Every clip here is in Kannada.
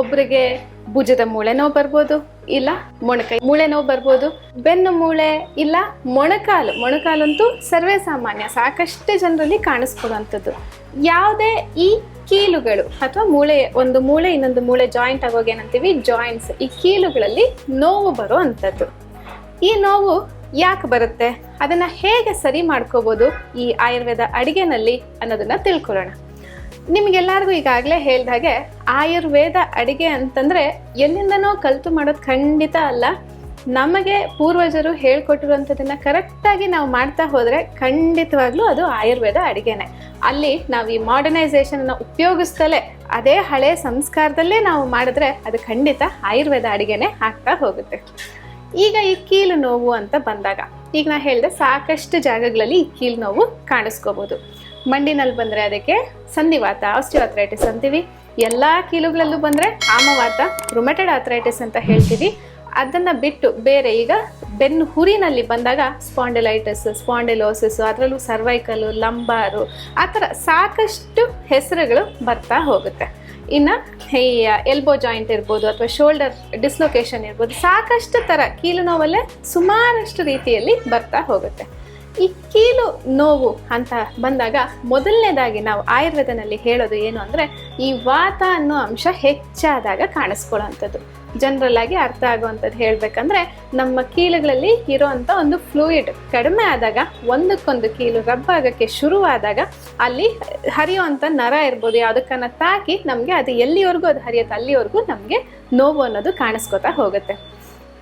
ಒಬ್ರಿಗೆ ಭುಜದ ಮೂಳೆ ನೋವು ಬರ್ಬೋದು, ಇಲ್ಲ ಮೊಣಕೈ ಮೂಳೆ ನೋವು ಬರ್ಬೋದು, ಬೆನ್ನು ಮೂಳೆ, ಇಲ್ಲ ಮೊಣಕಾಲು. ಮೊಣಕಾಲಂತೂ ಸರ್ವೇ ಸಾಮಾನ್ಯ, ಸಾಕಷ್ಟು ಜನರಲ್ಲಿ ಕಾಣಿಸ್ಕೊಳ್ಳುವಂಥದ್ದು. ಯಾವುದೇ ಈ ಕೀಲುಗಳು ಅಥವಾ ಮೂಳೆ, ಒಂದು ಮೂಳೆ, ಇನ್ನೊಂದು ಮೂಳೆ ಜಾಯಿಂಟ್ ಆಗೋಗಿ ಏನಂತೀವಿ? ಜಾಯಿಂಟ್ಸ್ ಈ ಕೀಲುಗಳಲ್ಲಿ ನೋವು ಬರೋ ಅಂಥದ್ದು ಈ ನೋವು ಯಾಕೆ ಬರುತ್ತೆ? ಅದನ್ನು ಹೇಗೆ ಸರಿ ಮಾಡ್ಕೋಬೋದು? ಈ ಆಯುರ್ವೇದ ಅಡಿಗೆನಲ್ಲಿ ಅನ್ನೋದನ್ನು ತಿಳ್ಕೊಳ್ಳೋಣ. ನಿಮ್ಗೆಲ್ಲರಿಗೂ ಈಗಾಗಲೇ ಹೇಳ್ದ ಹಾಗೆ ಆಯುರ್ವೇದ ಅಡಿಗೆ ಅಂತಂದ್ರೆ ಎಲ್ಲಿಂದನೋ ಕಲ್ತು ಮಾಡೋದು ಖಂಡಿತ ಅಲ್ಲ. ನಮಗೆ ಪೂರ್ವಜರು ಹೇಳ್ಕೊಟ್ಟಿರುವಂಥದ್ದನ್ನ ಕರೆಕ್ಟಾಗಿ ನಾವು ಮಾಡ್ತಾ ಹೋದರೆ ಖಂಡಿತವಾಗ್ಲೂ ಅದು ಆಯುರ್ವೇದ ಅಡಿಗೆನೆ. ಅಲ್ಲಿ ನಾವು ಈ ಮಾಡರ್ನೈಸೇಷನ್ ಅನ್ನ ಉಪಯೋಗಿಸ್ತಲೇ ಅದೇ ಹಳೆ ಸಂಸ್ಕಾರದಲ್ಲೇ ನಾವು ಮಾಡಿದ್ರೆ ಅದು ಖಂಡಿತ ಆಯುರ್ವೇದ ಅಡಿಗೆನೆ ಆಗ್ತಾ ಹೋಗುತ್ತೆ. ಈಗ ಈ ಕೀಲು ನೋವು ಅಂತ ಬಂದಾಗ, ಈಗ ನಾ ಹೇಳಿದೆ ಸಾಕಷ್ಟು ಜಾಗಗಳಲ್ಲಿ ಈ ಕೀಲು ನೋವು ಕಾಣಿಸ್ಕೋಬೋದು. ಮಂಡಿನಲ್ಲಿ ಬಂದರೆ ಅದಕ್ಕೆ ಸಂಧಿವಾತ ಆಸ್ಟಿಯೋಆಥ್ರೈಟಿಸ್ ಅಂತೀವಿ. ಎಲ್ಲ ಕೀಲುಗಳಲ್ಲೂ ಬಂದರೆ ಆಮವಾತ ರುಮೆಟೆಡ್ ಆಥ್ರೈಟಿಸ್ ಅಂತ ಹೇಳ್ತೀವಿ. ಅದನ್ನು ಬಿಟ್ಟು ಬೇರೆ ಈಗ ಬೆನ್ನು ಹುರಿನಲ್ಲಿ ಬಂದಾಗ ಸ್ಪಾಂಡಿಲೈಟಿಸ್, ಸ್ಪಾಂಡಿಲೋಸಿಸ್, ಅದರಲ್ಲೂ ಸರ್ವೈಕಲು ಲಂಬಾರು ಆ ಥರ ಸಾಕಷ್ಟು ಹೆಸರುಗಳು ಬರ್ತಾ ಹೋಗುತ್ತೆ. ಇನ್ನು ಈ ಎಲ್ಬೋ ಜಾಯಿಂಟ್ ಇರ್ಬೋದು ಅಥವಾ ಶೋಲ್ಡರ್ ಡಿಸ್ಲೊಕೇಶನ್ ಇರ್ಬೋದು ಸಾಕಷ್ಟು ಥರ ಕೀಲು ನೋವಲ್ಲೇ ಸುಮಾರಷ್ಟು ರೀತಿಯಲ್ಲಿ ಬರ್ತಾ ಹೋಗುತ್ತೆ. ಈ ಕೀಲು ನೋವು ಅಂತ ಬಂದಾಗ ಮೊದಲನೇದಾಗಿ ನಾವು ಆಯುರ್ವೇದನಲ್ಲಿ ಹೇಳೋದು ಏನು ಅಂದರೆ ಈ ವಾತ ಅನ್ನೋ ಅಂಶ ಹೆಚ್ಚಾದಾಗ ಕಾಣಿಸ್ಕೊಳ್ಳೋವಂಥದ್ದು. ಜನರಲ್ ಆಗಿ ಅರ್ಥ ಆಗುವಂಥದ್ದು ಹೇಳಬೇಕಂದ್ರೆ ನಮ್ಮ ಕೀಲುಗಳಲ್ಲಿ ಇರೋವಂಥ ಒಂದು ಫ್ಲೂಯಿಡ್ ಕಡಿಮೆ ಆದಾಗ ಒಂದಕ್ಕೊಂದು ಕೀಲು ರಬ್ ಆಗೋಕ್ಕೆ ಶುರುವಾದಾಗ ಅಲ್ಲಿ ಹರಿಯುವಂಥ ನರ ಇರ್ಬೋದು, ಯಾವುದಕ್ಕನ್ನು ತಾಕಿ ನಮಗೆ ಅದು ಎಲ್ಲಿವರೆಗೂ ಅದು ಹರಿಯುತ್ತೆ ಅಲ್ಲಿವರೆಗೂ ನಮಗೆ ನೋವು ಅನ್ನೋದು ಕಾಣಿಸ್ಕೊತಾ ಹೋಗುತ್ತೆ.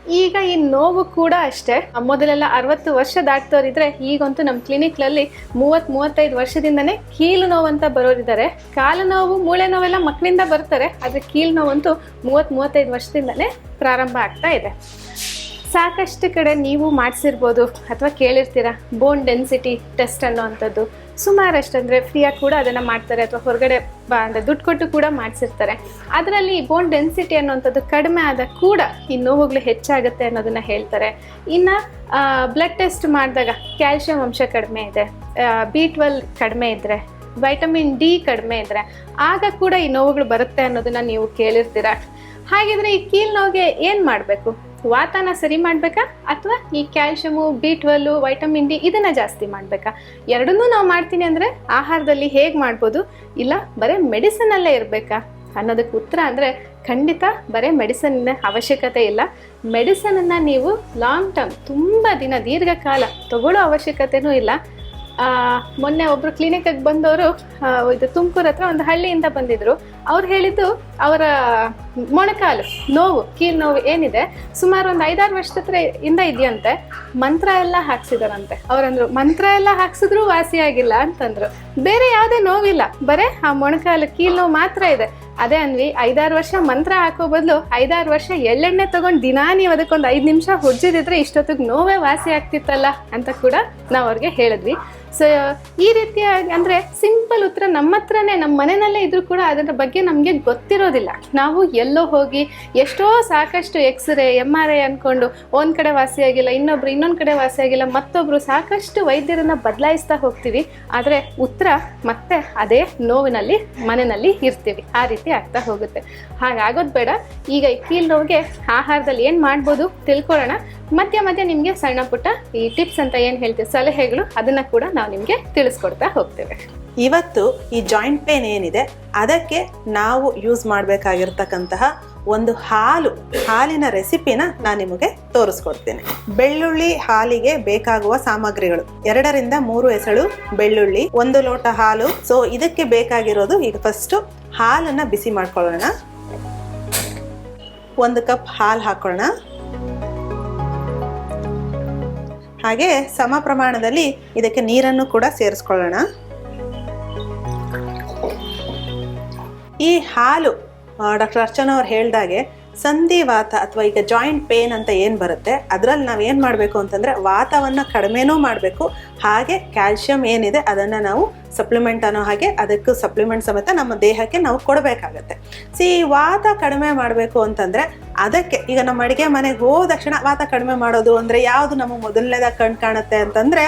ಈಗ ಈ ನೋವು ಕೂಡ ಅಷ್ಟೇ. ಮೊದಲೆಲ್ಲ ಅರವತ್ತು ವರ್ಷ ದಾಟ್ತೋರಿದ್ರೆ ಈಗಂತೂ ನಮ್ಮ ಕ್ಲಿನಿಕ್ಲಲ್ಲಿ ಮೂವತ್ತು ಮೂವತ್ತೈದು ವರ್ಷದಿಂದನೇ ಕೀಲು ನೋವು ಅಂತ ಬರೋರಿದ್ದಾರೆ. ಕಾಲು ನೋವು, ಮೂಳೆ ನೋವೆಲ್ಲ ಮಕ್ಕಳಿಂದ ಬರ್ತಾರೆ. ಆದರೆ ಕೀಲು ನೋವಂತೂ ಮೂವತ್ತು ಮೂವತ್ತೈದು ವರ್ಷದಿಂದನೇ ಪ್ರಾರಂಭ ಆಗ್ತಾ ಇದೆ. ಸಾಕಷ್ಟು ಕಡೆ ನೀವು ಮಾಡಿಸಿರ್ಬೋದು ಅಥವಾ ಕೇಳಿರ್ತೀರ? Bone density test ಅನ್ನೋವಂಥದ್ದು. ಸುಮಾರಷ್ಟು ಅಂದರೆ ಫ್ರೀಯಾಗಿ ಕೂಡ ಅದನ್ನು ಮಾಡ್ತಾರೆ ಅಥವಾ ಹೊರಗಡೆ ಬಾ ಅಂದರೆ ದುಡ್ಡು ಕೊಟ್ಟು ಕೂಡ ಮಾಡಿಸಿರ್ತಾರೆ. ಅದರಲ್ಲಿ ಬೋನ್ ಡೆನ್ಸಿಟಿ ಅನ್ನೋವಂಥದ್ದು ಕಡಿಮೆ ಆದ ಕೂಡ ಈ ನೋವುಗಳು ಹೆಚ್ಚಾಗುತ್ತೆ ಅನ್ನೋದನ್ನು ಹೇಳ್ತಾರೆ. ಇನ್ನು ಬ್ಲಡ್ ಟೆಸ್ಟ್ ಮಾಡಿದಾಗ ಕ್ಯಾಲ್ಶಿಯಂ ಅಂಶ ಕಡಿಮೆ ಇದೆ ಬಿ ಟ್ವೆಲ್ ಕಡಿಮೆ ಇದ್ದರೆ ವೈಟಮಿನ್ ಡಿ ಕಡಿಮೆ ಇದ್ದರೆ ಆಗ ಕೂಡ ಈ ನೋವುಗಳು ಬರುತ್ತೆ ಅನ್ನೋದನ್ನು ನೀವು ಕೇಳಿರ್ತೀರ? ಹಾಗಿದ್ರೆ ಈ ಕೀಲ್ ನೋವಿಗೆ ಏನು ಮಾಡಬೇಕು? ವಾತಾನ ಸರಿ ಮಾಡಬೇಕಾ? ಅಥವಾ ಈ calcium, B twelve vitamin D ಇದನ್ನ ಜಾಸ್ತಿ ಮಾಡಬೇಕಾ? ಎರಡನ್ನೂ ನಾವು ಮಾಡ್ತೀನಿ ಅಂದರೆ ಆಹಾರದಲ್ಲಿ ಹೇಗೆ ಮಾಡ್ಬೋದು? ಇಲ್ಲ, ಬರೀ ಮೆಡಿಸನಲ್ಲೇ ಇರಬೇಕಾ? ಅನ್ನೋದಕ್ಕೆ ಉತ್ತರ ಅಂದರೆ ಖಂಡಿತ ಬರೀ ಮೆಡಿಸನ್ನ ಅವಶ್ಯಕತೆ ಇಲ್ಲ. ಮೆಡಿಸನನ್ನು ನೀವು ಲಾಂಗ್ ಟರ್ಮ್ ತುಂಬ ದಿನ, ದೀರ್ಘಕಾಲ ತಗೊಳ್ಳೋ ಅವಶ್ಯಕತೆನೂ ಇಲ್ಲ. ಮೊನ್ನೆ ಒಬ್ರು ಕ್ಲಿನಿಕ್ಗೆ ಬಂದವರು ಇದು ತುಮಕೂರು ಹತ್ರ ಒಂದು ಹಳ್ಳಿಯಿಂದ ಬಂದಿದ್ರು. ಅವ್ರು ಹೇಳಿದ್ದು ಅವರ ಮೊಣಕಾಲು, ನೋವು ಕೀಲ್ ನೋವು ಏನಿದೆ, ಸುಮಾರು ಒಂದು ಐದಾರು ವರ್ಷದ ಹತ್ರ ಇಂದ ಇದೆಯಂತೆ. ಮಂತ್ರ ಎಲ್ಲ ಹಾಕ್ಸಿದಾರಂತೆ. ಅವ್ರಂದ್ರು, ಮಂತ್ರ ಎಲ್ಲ ಹಾಕ್ಸಿದ್ರು ವಾಸಿಯಾಗಿಲ್ಲ ಅಂತಂದ್ರು. ಬೇರೆ ಯಾವುದೇ ನೋವಿಲ್ಲ. ಬರೇ ಆ ಮೊಣಕಾಲು ಕೀಲ್ ನೋವು ಮಾತ್ರ ಇದೆ. ಅದೇ ಅನ್ವಿ, ಐದಾರು ವರ್ಷ ಮಂತ್ರ ಹಾಕೋ ಬದಲು ಐದಾರು ವರ್ಷ ಎಳ್ಳೆಣ್ಣೆ ತಗೊಂಡು ದಿನಾ ನೀವು ಅದಕ್ಕೊಂದು ಐದು ನಿಮಿಷ ಹುಜ್ಜಿದಿದ್ರೆ ಇಷ್ಟೊತ್ತಿಗೆ ನೋವೇ ವಾಸಿ ಆಗ್ತಿತ್ತಲ್ಲ ಅಂತ ಕೂಡ ನಾವು ಅವ್ರಿಗೆ ಹೇಳಿದ್ವಿ. ಸೊ ಈ ರೀತಿಯಾಗಿ ಅಂದರೆ ಸಿಂಪಲ್ ಉತ್ತರ ನಮ್ಮ ಹತ್ರನೇ, ನಮ್ಮ ಮನೆಯಲ್ಲೇ ಇದ್ರೂ ಕೂಡ ಅದರ ಬಗ್ಗೆ ನಮಗೆ ಗೊತ್ತಿರೋದಿಲ್ಲ. ನಾವು ಎಲ್ಲೋ ಹೋಗಿ ಎಷ್ಟೋ ಸಾಕಷ್ಟು ಎಕ್ಸ್ರೇ ಎಂ ಆರ್ ಐ ಅಂದ್ಕೊಂಡು ಒಂದು ಕಡೆ ವಾಸಿಯಾಗಿಲ್ಲ ಇನ್ನೊಬ್ರು ಇನ್ನೊಂದು ಕಡೆ ವಾಸಿಯಾಗಿಲ್ಲ ಮತ್ತೊಬ್ರು ಸಾಕಷ್ಟು ವೈದ್ಯರನ್ನ ಬದಲಾಯಿಸ್ತಾ ಹೋಗ್ತೀವಿ. ಆದರೆ ಉತ್ತರ ಮತ್ತೆ ಅದೇ ನೋವಿನಲ್ಲಿ, ಮನೆಯಲ್ಲಿ ಇರ್ತೀವಿ. ಆ ರೀತಿ ಆಗ್ತಾ ಹೋಗುತ್ತೆ. ಹಾಗಾಗೋದು ಬೇಡ. ಈಗ ಈ ಕೀಲ್ ನೋವಿಗೆ ಆಹಾರದಲ್ಲಿ ಏನು ಮಾಡ್ಬೋದು ತಿಳ್ಕೊಳ್ಳೋಣ. ಮಧ್ಯ ಮಧ್ಯ ನಿಮಗೆ ಸಣ್ಣ ಪುಟ್ಟ ಈ ಟಿಪ್ಸ್ ಅಂತ ಏನು ಹೇಳ್ತೀವಿ, ಸಲಹೆಗಳು, ಅದನ್ನ ಕೂಡ ನಾವು ನಿಮಗೆ ತಿಳಿಸ್ಕೊಡ್ತಾ ಹೋಗ್ತೇವೆ. ಇವತ್ತು ಈ ಜಾಯಿಂಟ್ ಪೇನ್ ಏನಿದೆ, ಅದಕ್ಕೆ ನಾವು ಯೂಸ್ ಮಾಡಬೇಕಾಗಿರ್ತಕ್ಕಂತಹ ಒಂದು ಹಾಲು, ಹಾಲಿನ ರೆಸಿಪಿನ ನಾನು ನಿಮಗೆ ತೋರಿಸ್ಕೊಡ್ತೇನೆ. ಬೆಳ್ಳುಳ್ಳಿ ಹಾಲಿಗೆ ಬೇಕಾಗುವ ಸಾಮಗ್ರಿಗಳು, ಎರಡರಿಂದ ಮೂರು ಎಸಳು ಬೆಳ್ಳುಳ್ಳಿ, ಒಂದು ಲೋಟ ಹಾಲು. ಸೊ ಇದಕ್ಕೆ ಬೇಕಾಗಿರೋದು ಈಗ ಫಸ್ಟು ಹಾಲನ್ನು ಬಿಸಿ ಮಾಡ್ಕೊಳ್ಳೋಣ. ಒಂದು ಕಪ್ ಹಾಲು ಹಾಕೊಳ್ಳೋಣ. ಹಾಗೆ ಸಮ ಪ್ರಮಾಣದಲ್ಲಿ ಇದಕ್ಕೆ ನೀರನ್ನು ಕೂಡ ಸೇರಿಸ್ಕೊಳ್ಳೋಣ. ಈ ಹಾಲು ಡಾಕ್ಟರ್ ಅರ್ಚನಾ ಅವ್ರು ಹೇಳ್ದಾಗೆ ಸಂಧಿವಾತ ಅಥವಾ ಈಗ ಜಾಯಿಂಟ್ ಪೇನ್ ಅಂತ ಏನು ಬರುತ್ತೆ, ಅದರಲ್ಲಿ ನಾವು ಏನು ಮಾಡಬೇಕು ಅಂತಂದರೆ ವಾತವನ್ನು ಕಡಿಮೆನೂ ಮಾಡಬೇಕು, ಹಾಗೆ ಕ್ಯಾಲ್ಶಿಯಂ ಏನಿದೆ ಅದನ್ನು ನಾವು ಸಪ್ಲಿಮೆಂಟ್ ಅನ್ನೋ ಹಾಗೆ ಅದಕ್ಕೂ ಸಪ್ಲಿಮೆಂಟ್ ಸಮೇತ ನಮ್ಮ ದೇಹಕ್ಕೆ ನಾವು ಕೊಡಬೇಕಾಗತ್ತೆ. ಸಿ ವಾತ ಕಡಿಮೆ ಮಾಡಬೇಕು ಅಂತಂದರೆ ಅದಕ್ಕೆ ಈಗ ನಮ್ಮ ಅಡುಗೆ ಮನೆಗೆ ಹೋದ ತಕ್ಷಣ ವಾತ ಕಡಿಮೆ ಮಾಡೋದು ಅಂದರೆ ಯಾವುದು ನಮಗೆ ಮೊದಲನೇದಾಗ ಕಣ್ ಕಾಣುತ್ತೆ ಅಂತಂದರೆ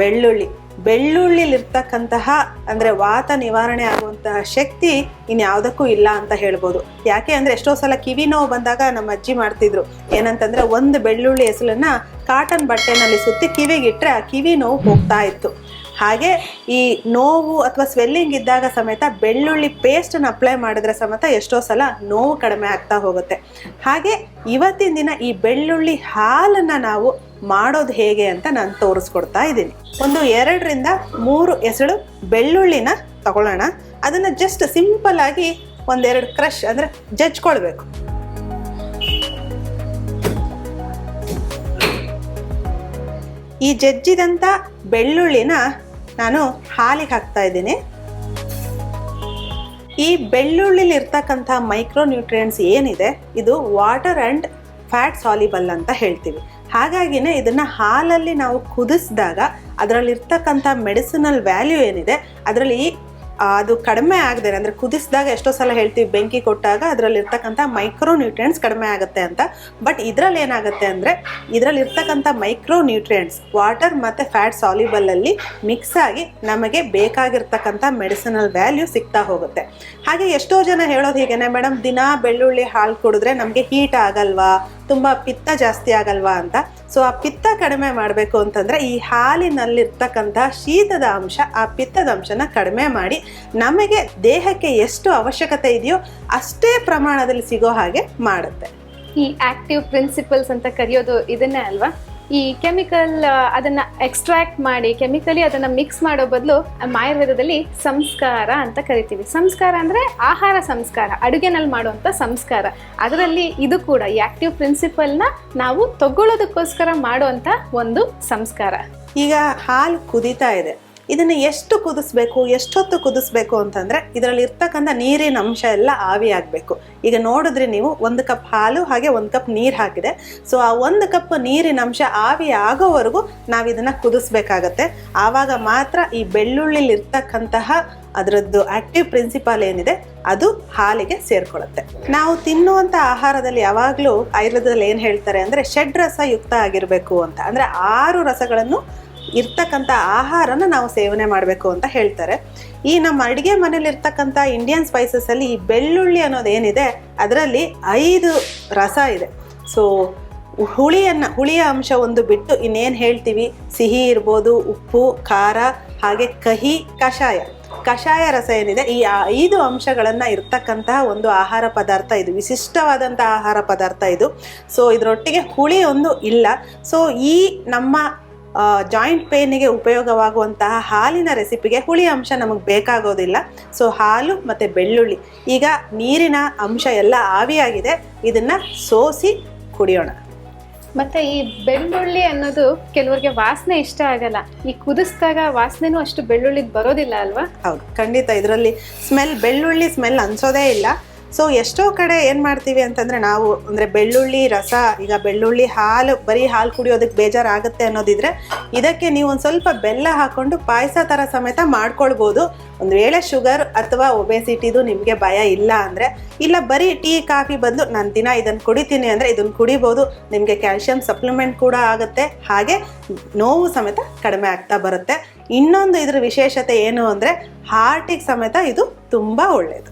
ಬೆಳ್ಳುಳ್ಳಿ. ಬೆಳ್ಳುಳ್ಳಿಲಿರ್ತಕ್ಕಂತಹ ಅಂದರೆ ವಾತ ನಿವಾರಣೆ ಆಗುವಂತಹ ಶಕ್ತಿ ಇನ್ಯಾವುದಕ್ಕೂ ಇಲ್ಲ ಅಂತ ಹೇಳ್ಬೋದು. ಯಾಕೆ ಅಂದರೆ ಎಷ್ಟೋ ಸಲ ಕಿವಿ ನೋವು ಬಂದಾಗ ನಮ್ಮ ಅಜ್ಜಿ ಮಾಡ್ತಿದ್ರು. ಏನಂತಂದರೆ ಒಂದು ಬೆಳ್ಳುಳ್ಳಿ ಹೆಸಲನ್ನ ಕಾಟನ್ ಬಟ್ಟೆನಲ್ಲಿ ಸುತ್ತಿ ಕಿವಿಗಿಟ್ರೆ ಆ ಕಿವಿ ನೋವು ಹೋಗ್ತಾ ಇತ್ತು. ಹಾಗೆ ಈ ನೋವು ಅಥವಾ ಸ್ವೆಲ್ಲಿಂಗ್ ಇದ್ದಾಗ ಸಮೇತ ಬೆಳ್ಳುಳ್ಳಿ ಪೇಸ್ಟನ್ನು ಅಪ್ಲೈ ಮಾಡಿದ್ರೆ ಸಮೇತ ಎಷ್ಟೋ ಸಲ ನೋವು ಕಡಿಮೆ ಆಗ್ತಾ ಹೋಗುತ್ತೆ. ಹಾಗೆ ಇವತ್ತಿನ ದಿನ ಈ ಬೆಳ್ಳುಳ್ಳಿ ಹಾಲನ್ನು ನಾವು ಮಾಡೋದು ಹೇಗೆ ಅಂತ ನಾನು ತೋರಿಸ್ಕೊಡ್ತಾ ಇದ್ದೀನಿ. ಒಂದು ಎರಡರಿಂದ ಮೂರು ಎಸಳು ಬೆಳ್ಳುಳ್ಳಿನ ತಗೊಳ್ಳೋಣ. ಅದನ್ನು ಜಸ್ಟ್ ಸಿಂಪಲ್ ಆಗಿ ಒಂದೆರಡು ಕ್ರಷ್ ಅಂದರೆ ಜಜ್ಕೊಳ್ಬೇಕು. ಈ ಜಜ್ಜಿದಂಥ ಬೆಳ್ಳುಳ್ಳಿನ ನಾನು ಹಾಲಿಗೆ ಹಾಕ್ತಾ ಇದ್ದೀನಿ. ಈ ಬೆಳ್ಳುಳ್ಳಿಲಿ ಇರ್ತಕ್ಕಂಥ ಮೈಕ್ರೋ ನ್ಯೂಟ್ರಿಯೆಂಟ್ಸ್ ಏನಿದೆ, ಇದು ವಾಟರ್ ಆ್ಯಂಡ್ ಫ್ಯಾಟ್ ಸಾಲಿಬಲ್ ಅಂತ ಹೇಳ್ತೀವಿ. ಹಾಗಾಗಿನೇ ಇದನ್ನು ಹಾಲಲ್ಲಿ ನಾವು ಕುದಿಸಿದಾಗ, ಅದರಲ್ಲಿರ್ತಕ್ಕಂಥ ಮೆಡಿಸಿನಲ್ ವ್ಯಾಲ್ಯೂ ಏನಿದೆ, ಅದರಲ್ಲಿ ಅದು ಕಡಿಮೆ ಆಗದೆ ಅಂದರೆ ಕುದಿಸಿದಾಗ ಎಷ್ಟೋ ಸಲ ಹೇಳ್ತೀವಿ, ಬೆಂಕಿ ಕೊಟ್ಟಾಗ ಅದರಲ್ಲಿರ್ತಕ್ಕಂಥ ಮೈಕ್ರೋ ನ್ಯೂಟ್ರಿಯೆಂಟ್ಸ್ ಕಡಿಮೆ ಆಗುತ್ತೆ ಅಂತ. ಬಟ್ ಇದರಲ್ಲಿ ಏನಾಗುತ್ತೆ ಅಂದರೆ ಇದರಲ್ಲಿ ಇರ್ತಕ್ಕಂಥ ಮೈಕ್ರೋ ನ್ಯೂಟ್ರಿಯೆಂಟ್ಸ್ ವಾಟರ್ ಮತ್ತು ಫ್ಯಾಟ್ ಸಾಲಿಬಲಲ್ಲಿ ಮಿಕ್ಸ್ ಆಗಿ ನಮಗೆ ಬೇಕಾಗಿರ್ತಕ್ಕಂಥ ಮೆಡಿಸಿನಲ್ ವ್ಯಾಲ್ಯೂ ಸಿಗ್ತಾ ಹೋಗುತ್ತೆ. ಹಾಗೆ ಎಷ್ಟೋ ಜನ ಹೇಳೋದು ಹೀಗೇನೆ, ಮೇಡಮ್, ದಿನ ಬೆಳ್ಳುಳ್ಳಿ ಹಾಲು ಕುಡಿದ್ರೆ ನಮಗೆ ಹೀಟ್ ಆಗಲ್ವಾ? ತುಂಬ ಪಿತ್ತ ಜಾಸ್ತಿ ಆಗಲ್ವಾ? ಅಂತ. ಸೊ ಆ ಪಿತ್ತ ಕಡಿಮೆ ಮಾಡಬೇಕು ಅಂತಂದರೆ ಈ ಹಾಲಿನಲ್ಲಿರ್ತಕ್ಕಂಥ ಶೀತದ ಅಂಶ ಆ ಪಿತ್ತದ ಅಂಶನ ಕಡಿಮೆ ಮಾಡಿ ನಮಗೆ ದೇಹಕ್ಕೆ ಎಷ್ಟು ಅವಶ್ಯಕತೆ ಇದೆಯೋ ಅಷ್ಟೇ ಪ್ರಮಾಣದಲ್ಲಿ ಸಿಗೋ ಹಾಗೆ ಮಾಡುತ್ತೆ. ಈ ಆಕ್ಟಿವ್ ಪ್ರಿನ್ಸಿಪಲ್ಸ್ ಅಂತ ಕರೆಯೋದು ಇದನ್ನೇ ಅಲ್ವಾ? ಈ ಕೆಮಿಕಲ್ ಅದನ್ನ ಎಕ್ಸ್ಟ್ರಾಕ್ಟ್ ಮಾಡಿ ಕೆಮಿಕಲಿ ಅದನ್ನ ಮಿಕ್ಸ್ ಮಾಡೋ ಬದಲು ಆಯುರ್ವೇದದಲ್ಲಿ ಸಂಸ್ಕಾರ ಅಂತ ಕರಿತೀವಿ. ಸಂಸ್ಕಾರ ಅಂದ್ರೆ ಆಹಾರ ಸಂಸ್ಕಾರ, ಅಡುಗೆನಲ್ಲಿ ಮಾಡುವಂತ ಸಂಸ್ಕಾರ. ಅದರಲ್ಲಿ ಇದು ಕೂಡ ಈ ಆಕ್ಟಿವ್ ಪ್ರಿನ್ಸಿಪಲ್ನ ನಾವು ತಗೊಳ್ಳೋದಕ್ಕೋಸ್ಕರ ಮಾಡುವಂತ ಒಂದು ಸಂಸ್ಕಾರ. ಈಗ ಹಾಲು ಕುದೀತಾ ಇದೆ. ಇದನ್ನು ಎಷ್ಟು ಕುದಿಸ್ಬೇಕು, ಎಷ್ಟೊತ್ತು ಕುದಿಸ್ಬೇಕು ಅಂತಂದರೆ ಇದರಲ್ಲಿ ಇರ್ತಕ್ಕಂಥ ನೀರಿನ ಅಂಶ ಎಲ್ಲ ಆವಿ ಆಗಬೇಕು. ಈಗ ನೋಡಿದ್ರೆ ನೀವು ಒಂದು ಕಪ್ ಹಾಲು ಹಾಗೆ ಒಂದು ಕಪ್ ನೀರು ಹಾಕಿದೆ. ಸೊ ಆ ಒಂದು ಕಪ್ ನೀರಿನ ಅಂಶ ಆವಿ ಆಗೋವರೆಗೂ ನಾವು ಇದನ್ನು ಕುದಿಸ್ಬೇಕಾಗತ್ತೆ. ಆವಾಗ ಮಾತ್ರ ಈ ಬೆಳ್ಳುಳ್ಳಿಲಿ ಇರ್ತಕ್ಕಂತಹ ಅದರದ್ದು ಆಕ್ಟಿವ್ ಪ್ರಿನ್ಸಿಪಾಲ್ ಏನಿದೆ, ಅದು ಹಾಲಿಗೆ ಸೇರ್ಕೊಳ್ಳುತ್ತೆ ನಾವು ತಿನ್ನುವಂಥ ಆಹಾರದಲ್ಲಿ ಯಾವಾಗಲೂ ಆಯುರ್ವೇದದಲ್ಲಿ ಏನು ಹೇಳ್ತಾರೆ ಅಂದರೆ ಷಡ್ರಸ ಯುಕ್ತ ಆಗಿರಬೇಕು ಅಂತ. ಅಂದರೆ ಆರು ರಸಗಳನ್ನು ಇರ್ತಕ್ಕಂಥ ಆಹಾರನ ನಾವು ಸೇವನೆ ಮಾಡಬೇಕು ಅಂತ ಹೇಳ್ತಾರೆ. ಈ ನಮ್ಮ ಅಡುಗೆ ಮನೇಲಿ ಇರ್ತಕ್ಕಂಥ ಇಂಡಿಯನ್ ಸ್ಪೈಸಸಲ್ಲಿ ಈ ಬೆಳ್ಳುಳ್ಳಿ ಅನ್ನೋದು ಏನಿದೆ, ಅದರಲ್ಲಿ ಐದು ರಸ ಇದೆ. ಸೊ ಹುಳಿಯನ್ನು, ಹುಳಿಯ ಅಂಶ ಒಂದು ಬಿಟ್ಟು ಇನ್ನೇನು ಹೇಳ್ತೀವಿ? ಸಿಹಿ ಇರ್ಬೋದು, ಉಪ್ಪು, ಖಾರ, ಹಾಗೆ ಕಹಿ, ಕಷಾಯ. ಕಷಾಯ ರಸ ಏನಿದೆ, ಈ ಐದು ಅಂಶಗಳನ್ನು ಇರ್ತಕ್ಕಂತಹ ಒಂದು ಆಹಾರ ಪದಾರ್ಥ ಇದು. ವಿಶಿಷ್ಟವಾದಂಥ ಆಹಾರ ಪದಾರ್ಥ ಇದು. ಸೊ ಇದರೊಟ್ಟಿಗೆ ಹುಳಿ ಒಂದು ಇಲ್ಲ. ಸೊ ಈ ನಮ್ಮ ಜಾಯಿಂಟ್ ಪೇನಿಗೆ ಉಪಯೋಗವಾಗುವಂತಹ ಹಾಲಿನ ರೆಸಿಪಿಗೆ ಹುಳಿ ಅಂಶ ನಮಗೆ ಬೇಕಾಗೋದಿಲ್ಲ. ಸೊ ಹಾಲು ಮತ್ತು ಬೆಳ್ಳುಳ್ಳಿ ಈಗ ನೀರಿನ ಅಂಶ ಎಲ್ಲ ಆವಿಯಾಗಿದೆ. ಇದನ್ನು ಸೋಸಿ ಕುಡಿಯೋಣ. ಮತ್ತು ಈ ಬೆಳ್ಳುಳ್ಳಿ ಅನ್ನೋದು ಕೆಲವರಿಗೆ ವಾಸನೆ ಇಷ್ಟ ಆಗಲ್ಲ. ಈ ಕುದಿಸಿದಾಗ ವಾಸನೆನೂ ಅಷ್ಟು ಬೆಳ್ಳುಳ್ಳಿ ಬರೋದಿಲ್ಲ ಅಲ್ವಾ? ಹೌದು ಖಂಡಿತ. ಇದರಲ್ಲಿ ಸ್ಮೆಲ್ ಬೆಳ್ಳುಳ್ಳಿ ಸ್ಮೆಲ್ ಅನ್ಸೋದೇ ಇಲ್ಲ. ಸೊ ಎಷ್ಟೋ ಕಡೆ ಏನು ಮಾಡ್ತೀವಿ ಅಂತಂದರೆ ನಾವು ಅಂದರೆ ಬೆಳ್ಳುಳ್ಳಿ ರಸ, ಈಗ ಬೆಳ್ಳುಳ್ಳಿ ಹಾಲು, ಬರೀ ಹಾಲು ಕುಡಿಯೋದಕ್ಕೆ ಬೇಜಾರಾಗುತ್ತೆ ಅನ್ನೋದಿದ್ರೆ ಇದಕ್ಕೆ ನೀವು ಒಂದು ಸ್ವಲ್ಪ ಬೆಲ್ಲ ಹಾಕ್ಕೊಂಡು ಪಾಯಸ ಥರ ಸಮೇತ ಮಾಡ್ಕೊಳ್ಬೋದು. ಒಂದು ವೇಳೆ ಶುಗರ್ ಅಥವಾ ಒಬೆಸಿಟಿದು ನಿಮಗೆ ಭಯ ಇಲ್ಲ ಅಂದರೆ, ಇಲ್ಲ ಬರೀ ಟೀ, ಕಾಫಿ ಬಂದು ನಾನು ದಿನ ಇದನ್ನು ಕುಡಿತೀನಿ ಅಂದರೆ ಇದನ್ನು ಕುಡಿಬೋದು. ನಿಮಗೆ ಕ್ಯಾಲ್ಶಿಯಂ ಸಪ್ಲಿಮೆಂಟ್ ಕೂಡ ಆಗುತ್ತೆ. ಹಾಗೆ ನೋವು ಸಮೇತ ಕಡಿಮೆ ಆಗ್ತಾ ಬರುತ್ತೆ. ಇನ್ನೊಂದು ಇದ್ರ ವಿಶೇಷತೆ ಏನು ಅಂದರೆ ಹಾರ್ಟಿಗೆ ಸಮೇತ ಇದು ತುಂಬ ಒಳ್ಳೆಯದು